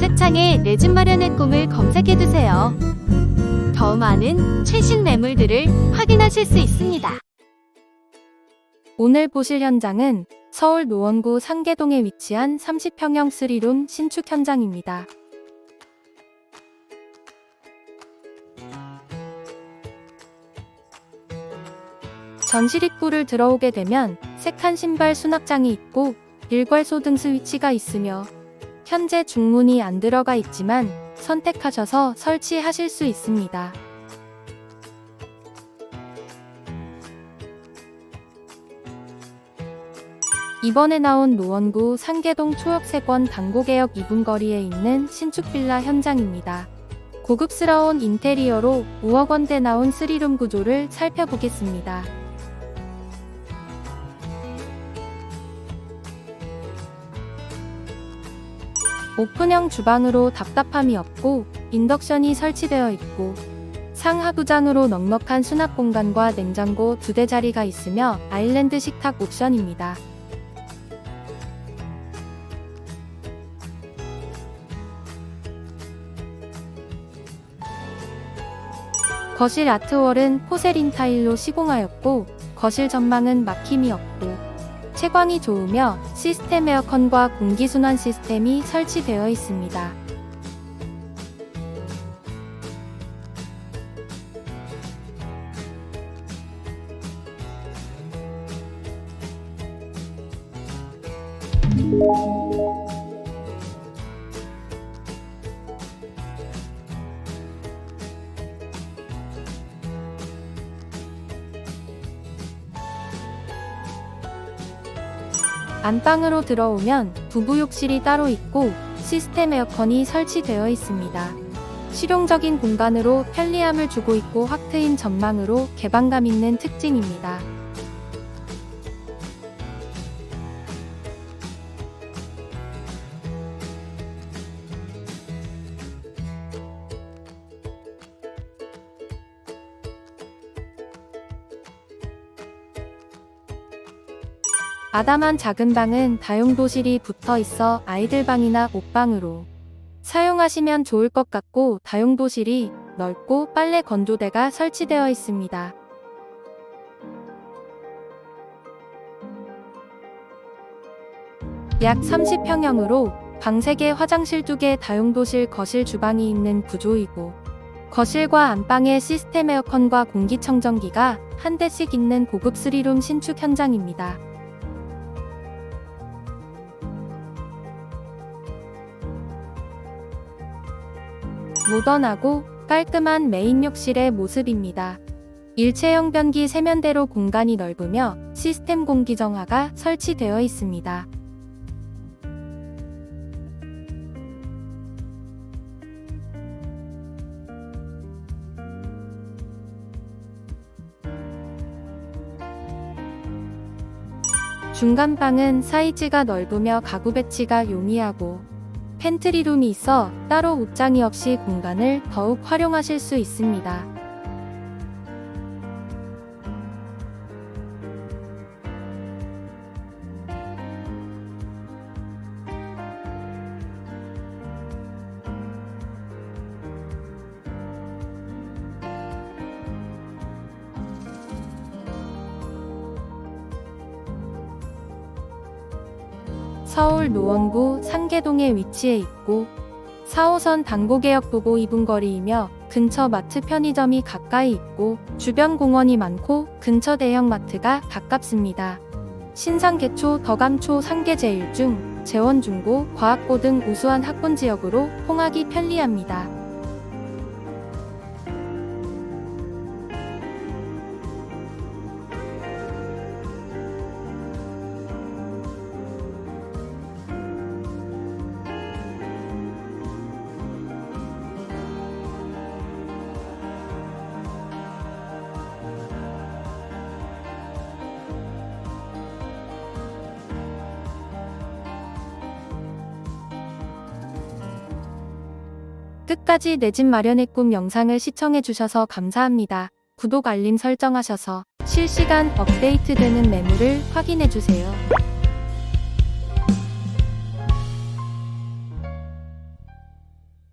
검색창에 내 집 마련의 꿈을 검색해두세요. 더 많은 최신 매물들을 확인하실 수 있습니다. 오늘 보실 현장은 서울 노원구 상계동에 위치한 30평형 3룸 신축 현장입니다. 전실 입구를 들어오게 되면 색한 신발 수납장이 있고 일괄소 등수 위치가 있으며 현재 중문이 안 들어가 있지만 선택하셔서 설치하실 수 있습니다. 이번에 나온 노원구 상계동 초역세권 당고개역 2분 거리에 있는 신축 빌라 현장입니다. 고급스러운 인테리어로 5억 원대 나온 3룸 구조를 살펴보겠습니다. 오픈형 주방으로 답답함이 없고 인덕션이 설치되어 있고 상하부장으로 넉넉한 수납 공간과 냉장고 두 대 자리가 있으며 아일랜드 식탁 옵션입니다. 거실 아트월은 포세린 타일로 시공하였고 거실 전망은 막힘이 없고 채광이 좋으며 시스템 에어컨과 공기순환 시스템이 설치되어 있습니다. 안방으로 들어오면 부부 욕실이 따로 있고 시스템 에어컨이 설치되어 있습니다. 실용적인 공간으로 편리함을 주고 있고 확 트인 전망으로 개방감 있는 특징입니다. 아담한 작은 방은 다용도실이 붙어 있어 아이들 방이나 옷방으로 사용하시면 좋을 것 같고 다용도실이 넓고 빨래 건조대가 설치되어 있습니다. 약 30평형으로 방 3개, 화장실 2개, 다용도실, 거실, 주방이 있는 구조이고 거실과 안방에 시스템 에어컨과 공기청정기가 한 대씩 있는 고급 3룸 신축 현장입니다. 모던하고 깔끔한 메인 욕실의 모습입니다. 일체형 변기 세면대로 공간이 넓으며 시스템 공기 정화가 설치되어 있습니다. 중간 방은 사이즈가 넓으며 가구 배치가 용이하고 팬트리룸이 있어 따로 옷장이 없이 공간을 더욱 활용하실 수 있습니다. 서울 노원구 상계동에 위치해 있고 4호선 당고개역 도보 2분 거리이며 근처 마트 편의점이 가까이 있고 주변 공원이 많고 근처 대형 마트가 가깝습니다. 신상계초, 덕암초, 상계제일 중, 재원중고, 과학고 등 우수한 학군 지역으로 통하기 편리합니다. 끝까지 내 집 마련의 꿈 영상을 시청해주셔서 감사합니다. 구독 알림 설정하셔서 실시간 업데이트되는 매물을 확인해주세요.